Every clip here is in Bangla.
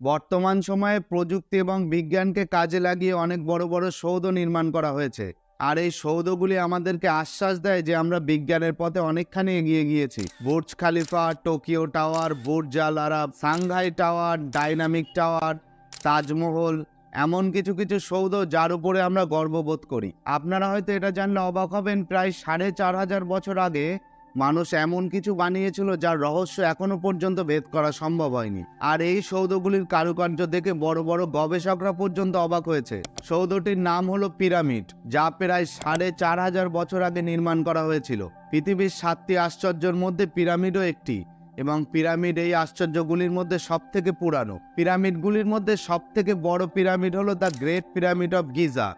বর্তমান সময়ে প্রযুক্তি এবং বিজ্ঞানকে কাজে লাগিয়ে অনেক বড় বড় সৌধ নির্মাণ করা হয়েছে। আর এই সৌধগুলি আমাদেরকে আশ্বাস দেয় যে আমরা বিজ্ঞানের পথে অনেকখানি এগিয়ে গিয়েছি। Burj Khalifa, Tokyo tower, Burj Al Arab Shanghai tower, dynamic tower, Taj Mahal, এমন কিছু কিছু সৌধ যার উপরে আমরা গর্ববোধ করি। আপনারা হয়তো এটা জানলে অবাক হবেন, প্রায় সাড়ে চার হাজার বছর আগে মানুষ এমন কিছু বানিয়েছিল যার রহস্য এখনও পর্যন্ত ভেদ করা সম্ভব হয়নি। আর এই সৌধগুলির কারুকার্য দেখে বড় বড় গবেষকরা পর্যন্ত অবাক হয়েছে। সৌধটির নাম হলো পিরামিড, যা প্রায় সাড়ে চার হাজার বছর আগে নির্মাণ করা হয়েছিল। পৃথিবীর সাতটি আশ্চর্যের মধ্যে পিরামিডও একটি, এবং পিরামিড এই আশ্চর্যগুলির মধ্যে সব থেকে পুরানো। পিরামিডগুলির মধ্যে সব থেকে বড় পিরামিড হলো the great pyramid of Giza.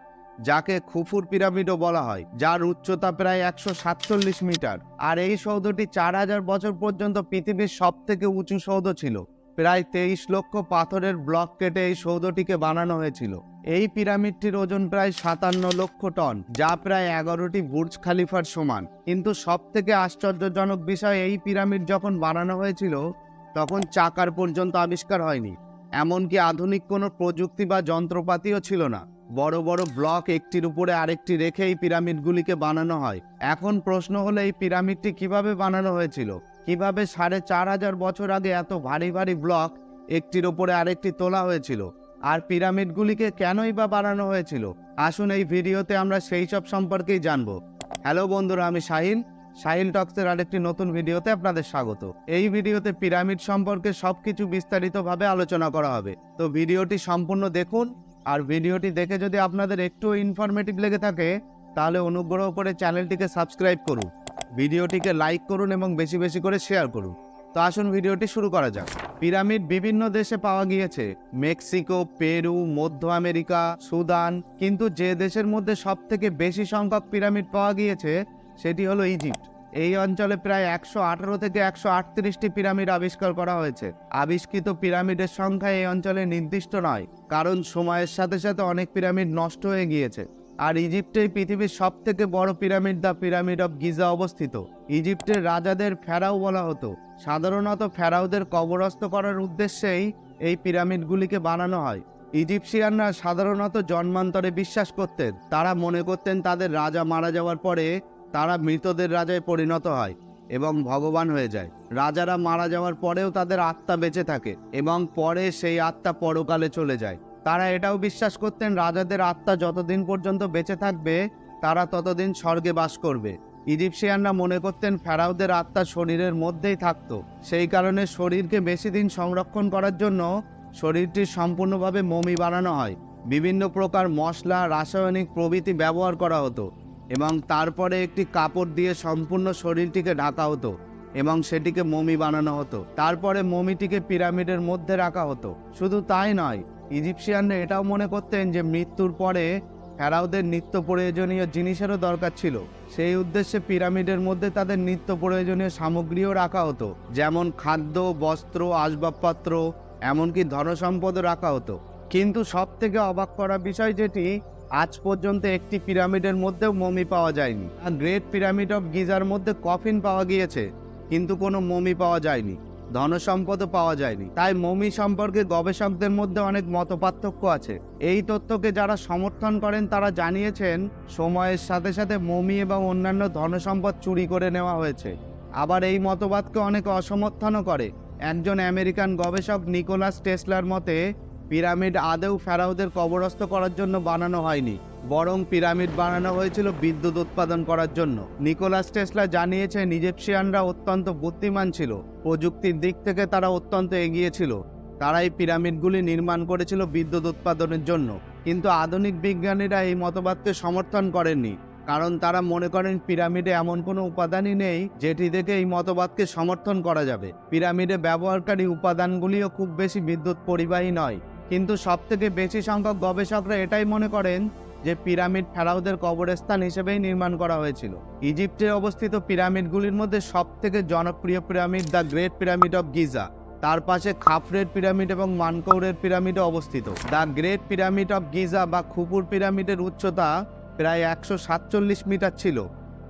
যাকে খুফুর পিরামিডও বলা হয়, যার উচ্চতা প্রায় একশো সাতচল্লিশ মিটার। আর এই সৌধটি চার হাজার বছর পর্যন্ত পৃথিবীর সব থেকে উঁচু সৌধ ছিল। প্রায় তেইশ লক্ষ পাথরের ব্লক কেটে এই সৌধটিকে বানানো হয়েছিল। এই পিরামিডটির ওজন প্রায় সাতান্ন লক্ষ টন, যা প্রায় এগারোটি বুর্জ খালিফার সমান। কিন্তু সব থেকে আশ্চর্যজনক বিষয়, এই পিরামিড যখন বানানো হয়েছিল, তখন চাকার পর্যন্ত আবিষ্কার হয়নি। এমনকি আধুনিক কোনো প্রযুক্তি বা যন্ত্রপাতিও ছিল না। বড় বড় ব্লক একটির উপরে আরেকটি রেখে এই পিরামিডগুলিকে বানানো হয়। এখন প্রশ্ন হলো, এই পিরামিডটি কীভাবে বানানো হয়েছিল? কীভাবে সাড়ে চার হাজার বছর আগে এত ভারী ভারী ব্লক একটির উপরে আরেকটি তোলা হয়েছিল? আর পিরামিডগুলিকে কেনই বা বানানো হয়েছিল? আসুন এই ভিডিওতে আমরা সেই সব সম্পর্কেই জানব। হ্যালো বন্ধুরা, আমি সাহিল সাহিল টক্সের আরেকটি নতুন ভিডিওতে আপনাদের স্বাগত। এই ভিডিওতে পিরামিড সম্পর্কে সবকিছু বিস্তারিতভাবে আলোচনা করা হবে। তো ভিডিওটি সম্পূর্ণ দেখুন আর ভিডিওটি দেখে যদি আপনাদের একটু ইনফরমেটিভ লেগে থাকে, তাহলে অনুগ্রহ করে চ্যানেলটিকে সাবস্ক্রাইব করুন। ভিডিওটিকে লাইক করুন এবং বেশি বেশি করে শেয়ার করুন। তো আসুন ভিডিওটি শুরু করা যাক। পিরামিড বিভিন্ন দেশে পাওয়া গিয়েছে। মেক্সিকো, পেরু, মধ্য আমেরিকা, সুদান। কিন্তু যে দেশের মধ্যে সব থেকে বেশি সংখ্যক পিরামিড পাওয়া গিয়েছে, সেটি হলো ইজিপ্ট। এই অঞ্চলে প্রায় একশো আঠারো থেকে একশো আটত্রিশটি পিরামিড আবিষ্কার করা হয়েছে। আবিষ্কৃত পিরামিডের সংখ্যা এই অঞ্চলে নির্দিষ্ট নয়, কারণ সময়ের সাথে সাথে অনেক পিরামিড নষ্ট হয়ে গিয়েছে। আর ইজিপ্টেই পৃথিবীর সব থেকে বড় pyramid the pyramid of Giza অবস্থিত। ইজিপ্টের রাজাদের ফেরাও বলা হতো। সাধারণত ফেরাওদের কবরস্থ করার উদ্দেশ্যেই এই পিরামিডগুলিকে বানানো হয়। ইজিপশিয়ানরা সাধারণত জন্মান্তরে বিশ্বাস করতেন। তারা মনে করতেন তাদের রাজা মারা যাওয়ার পরে তারা মৃতদের রাজায় পরিণত হয় এবং ভগবান হয়ে যায়। রাজারা মারা যাওয়ার পরেও তাদের আত্মা বেঁচে থাকে এবং পরে সেই আত্মা পরকালে চলে যায়। তারা এটাও বিশ্বাস করতেন রাজাদের আত্মা যতদিন পর্যন্ত বেঁচে থাকবে, তারা ততদিন স্বর্গে বাস করবে। ইজিপশিয়ানরা মনে করতেন ফেরাউদের আত্মা শরীরের মধ্যেই থাকতো। সেই কারণে শরীরকে বেশি দিন সংরক্ষণ করার জন্য শরীরটি সম্পূর্ণভাবে মমি বানানো হয়। বিভিন্ন প্রকার মশলা, রাসায়নিক প্রভৃতি ব্যবহার করা হতো। এবং তারপরে একটি কাপড় দিয়ে সম্পূর্ণ শরীরটিকে ঢাকা হতো এবং সেটিকে মমি বানানো হতো। তারপরে মমিটিকে পিরামিডের মধ্যে রাখা হতো। শুধু তাই নয়, ইজিপশিয়ানরা এটাও মনে করতেন যে মৃত্যুর পরে ফেরাওদের নিত্য প্রয়োজনীয় জিনিসেরও দরকার ছিল। সেই উদ্দেশ্যে পিরামিডের মধ্যে তাদের নিত্য প্রয়োজনীয় সামগ্রীও রাখা হতো, যেমন খাদ্য, বস্ত্র, আসবাবপত্র, এমনকি ধনসম্পদও রাখা হতো। কিন্তু সব থেকে অবাক করা বিষয় যেটি আজ পর্যন্ত একটি পিরামিডের মধ্যেও মমি পাওয়া যায়নি। আর গ্রেট পিরামিড অফ গিজার মধ্যে কফিন পাওয়া গিয়েছে, কিন্তু কোনো মমি পাওয়া যায়নি, ধনসম্পদও পাওয়া যায়নি। তাই মমি সম্পর্কে গবেষকদের মধ্যে অনেক মতপার্থক্য আছে। এই তথ্যকে যারা সমর্থন করেন, তারা জানিয়েছেন, সময়ের সাথে সাথে মমি এবং অন্যান্য ধনসম্পদ চুরি করে নেওয়া হয়েছে। আবার এই মতবাদকে অনেকে অসমর্থনও করে। একজন আমেরিকান গবেষক নিকোলাস টেসলার মতে পিরামিড আদেও ফেরাউদের কবরস্থ করার জন্য বানানো হয়নি, বরং পিরামিড বানানো হয়েছিল বিদ্যুৎ উৎপাদন করার জন্য। নিকোলাস টেসলা জানিয়েছেন ইজিপশিয়ানরা অত্যন্ত বুদ্ধিমান ছিল, প্রযুক্তির দিক থেকে তারা অত্যন্ত এগিয়ে ছিল। তারাই পিরামিডগুলি নির্মাণ করেছিল বিদ্যুৎ উৎপাদনের জন্য, কিন্তু আধুনিক বিজ্ঞানীরা এই মতবাদকে সমর্থন করেননি। কারণ তারা মনে করেন পিরামিডে এমন কোনো উপাদানই নেই যেটি দেখে এই মতবাদকে সমর্থন করা যাবে। পিরামিডে ব্যবহারকারী উপাদানগুলিও খুব বেশি বিদ্যুৎ পরিবাহী নয়। কিন্তু সবথেকে বেশি সংখ্যক গবেষকরা এটাই মনে করেন যে পিরামিড ফেরাউদের কবরস্থান হিসেবেই নির্মাণ করা হয়েছিল। ইজিপ্টে অবস্থিত পিরামিডগুলির মধ্যে সবথেকে জনপ্রিয় pyramid the great pyramid of Giza. তার পাশে খাফরের পিরামিড এবং মানকৌরের পিরামিডও অবস্থিত। The great pyramid of Giza বা খুপুর পিরামিডের উচ্চতা প্রায় একশো সাতচল্লিশ মিটার ছিল,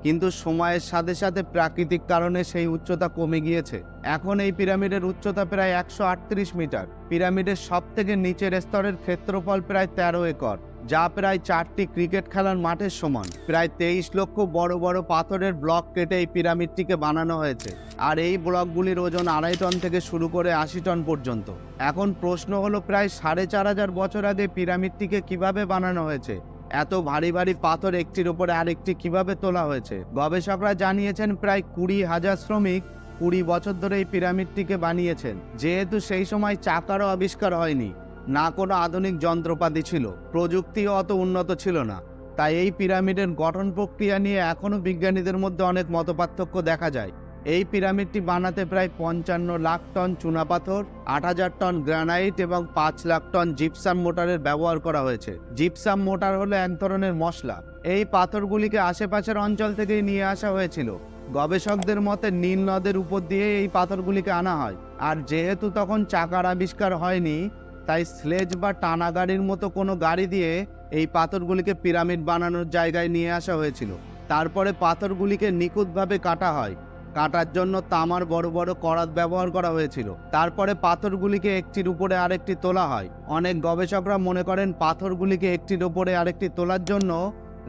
কিন্তু সময়ের সাথে সাথে প্রাকৃতিক কারণে সেই উচ্চতা কমে গিয়েছে। এখন এই পিরামিডের উচ্চতা প্রায় একশো আটত্রিশ মিটার। পিরামিডের সব থেকে নিচের স্তরের ক্ষেত্রফল প্রায় তেরো একর, যা প্রায় চারটি ক্রিকেট খেলার মাঠের সমান। প্রায় তেইশ লক্ষ বড় বড় পাথরের ব্লক কেটে এই পিরামিডটিকে বানানো হয়েছে, আর এই ব্লকগুলির ওজন আড়াই টন থেকে শুরু করে আশি টন পর্যন্ত। এখন প্রশ্ন হলো প্রায় সাড়ে চার হাজার বছর আগে পিরামিডটিকে কীভাবে বানানো হয়েছে এত ভারী ভারী পাথর একটির উপরে আরেকটি কীভাবে তোলা হয়েছে? গবেষকরা জানিয়েছেন প্রায় কুড়ি হাজার শ্রমিক কুড়ি বছর ধরে এই পিরামিডটিকে বানিয়েছেন। যেহেতু সেই সময় চাকারও আবিষ্কার হয়নি, না কোনো আধুনিক যন্ত্রপাতি ছিল, প্রযুক্তিও অত উন্নত ছিল না। তাই এই পিরামিডের গঠন প্রক্রিয়া নিয়ে এখনও বিজ্ঞানীদের মধ্যে অনেক মতপার্থক্য দেখা যায়। এই পিরামিডটি বানাতে প্রায় পঞ্চান্ন লাখ টন চুনাপাথর, আট হাজার টন গ্রানাইট এবং পাঁচ লাখ টন জিপসাম মোটারের ব্যবহার করা হয়েছে। জিপসাম মোটার হলো এক ধরনের মশলা। এই পাথরগুলিকে আশেপাশের অঞ্চল থেকেই নিয়ে আসা হয়েছিল। গবেষকদের মতে নীল নদের উপর দিয়ে এই পাথরগুলিকে আনা হয়। আর যেহেতু তখন চাকার আবিষ্কার হয়নি, তাই স্লেজ বা টানা গাড়ির মতো কোনো গাড়ি দিয়ে এই পাথরগুলিকে পিরামিড বানানোর জায়গায় নিয়ে আসা হয়েছিল। তারপরে পাথরগুলিকে নিখুঁতভাবে কাটা হয়। কাটার জন্য তামার বড় বড় করাত ব্যবহার করা হয়েছিল। তারপরে পাথরগুলিকে একটির উপরে আরেকটি তোলা হয়। অনেক গবেষকরা মনে করেন পাথরগুলিকে একটির উপরে আরেকটি তোলার জন্য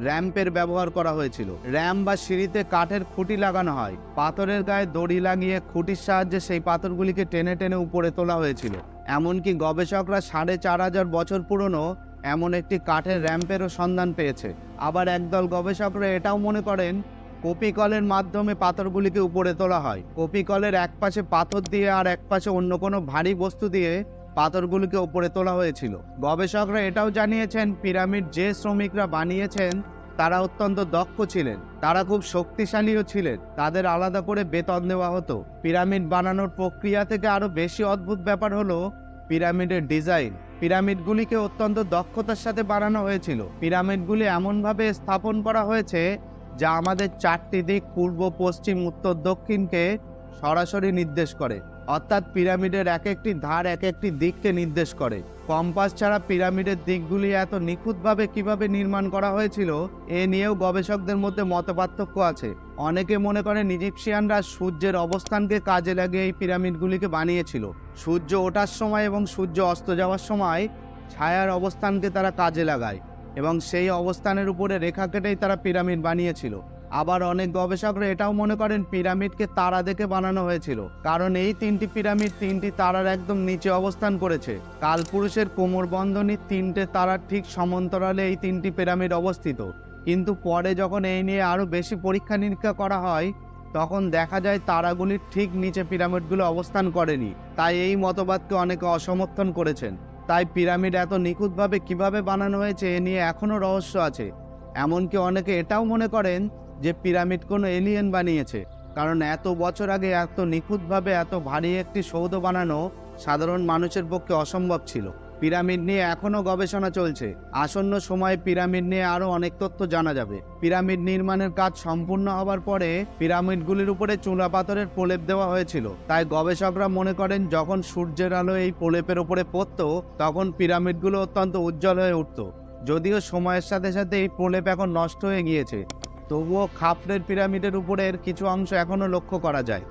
র্যাম্পের ব্যবহার করা হয়েছিল। র্যাম্প বা সিঁড়িতে কাঠের খুঁটি লাগানো হয়। পাথরের গায়ে দড়ি লাগিয়ে খুঁটির সাহায্যে সেই পাথরগুলিকে টেনে টেনে উপরে তোলা হয়েছিল। এমনকি গবেষকরা সাড়ে চার হাজার বছর পুরনো এমন একটি কাঠের র্যাম্পেরও সন্ধান পেয়েছে। আবার একদল গবেষকরা এটাও মনে করেন কপিকলের মাধ্যমে পাথরগুলিকে উপরে তোলা হয়। কপিকলের এক পাশে পাথর দিয়ে আর এক পাশে অন্য কোনো ভারী বস্তু দিয়ে পাথরগুলিকে উপরে তোলা হয়েছিল। গবেষকরা এটাও জানিয়েছেন, পিরামিড যে শ্রমিকরা বানিয়েছেন, তারা অত্যন্ত দক্ষ ছিলেন। তারা খুব শক্তিশালীও ছিলেন। তাদের আলাদা করে বেতন দেওয়া হতো। পিরামিড বানানোর প্রক্রিয়া থেকে আরও বেশি অদ্ভুত ব্যাপার হলো পিরামিডের ডিজাইন। পিরামিডগুলিকে অত্যন্ত দক্ষতার সাথে বানানো হয়েছিল। পিরামিডগুলি এমনভাবে স্থাপন করা হয়েছে যা আমাদের চারটি দিক পূর্ব, পশ্চিম, উত্তর, দক্ষিণকে সরাসরি নির্দেশ করে। অর্থাৎ পিরামিডের এক একটি ধার এক একটি দিককে নির্দেশ করে। কম্পাস ছাড়া পিরামিডের দিকগুলি এত নিখুঁতভাবে কীভাবে নির্মাণ করা হয়েছিল, এ নিয়েও গবেষকদের মধ্যে মতপার্থক্য আছে। অনেকে মনে করেন ইজিপশিয়ানরা সূর্যের অবস্থানকে কাজে লাগিয়ে এই পিরামিডগুলিকে বানিয়েছিল। সূর্য ওঠার সময় এবং সূর্য অস্ত যাওয়ার সময় ছায়ার অবস্থানকে তারা কাজে লাগায়। এবং সেই অবস্থানের উপরে রেখা কেটেই তারা পিরামিড বানিয়েছিল। আবার অনেক গবেষকরা এটাও মনে করেন পিরামিডকে তারা দেখে বানানো হয়েছিল, কারণ এই তিনটি পিরামিড তিনটি তারার একদম নিচে অবস্থান করেছে। কালপুরুষের কোমর বন্ধনী তিনটে তারার ঠিক সমান্তরালে এই তিনটি পিরামিড অবস্থিত। কিন্তু পরে যখন এই নিয়ে আরও বেশি পরীক্ষা নিরীক্ষা করা হয়, তখন দেখা যায় তারাগুলির ঠিক নিচে পিরামিডগুলো অবস্থান করেনি। তাই এই মতবাদকে অনেকে অসমর্থন করেছেন। তাই পিরামিড এত নিখুঁতভাবে কীভাবে বানানো হয়েছে এ নিয়ে এখনও রহস্য আছে। এমনকি অনেকে এটাও মনে করেন যে পিরামিড কোনো এলিয়েন বানিয়েছে, কারণ এত বছর আগে এত নিখুঁতভাবে এত ভারী একটি সৌধ বানানো সাধারণ মানুষের পক্ষে অসম্ভব ছিল। পিরামিড নিয়ে এখনও গবেষণা চলছে। আসন্ন সময়ে পিরামিড নিয়ে আরও অনেক তথ্য জানা যাবে। পিরামিড নির্মাণের কাজ সম্পূর্ণ হওয়ার পরে পিরামিডগুলির উপরে চুনা পাথরের প্রলেপ দেওয়া হয়েছিল। তাই গবেষকরা মনে করেন, যখন সূর্যের আলো এই প্রলেপের উপরে পড়তো, তখন পিরামিডগুলো অত্যন্ত উজ্জ্বল হয়ে উঠত। যদিও সময়ের সাথে সাথে এই প্রলেপ এখন নষ্ট হয়ে গিয়েছে। তবুও খাফরের পিরামিডের উপরের কিছু অংশ এখনও লক্ষ্য করা যায়।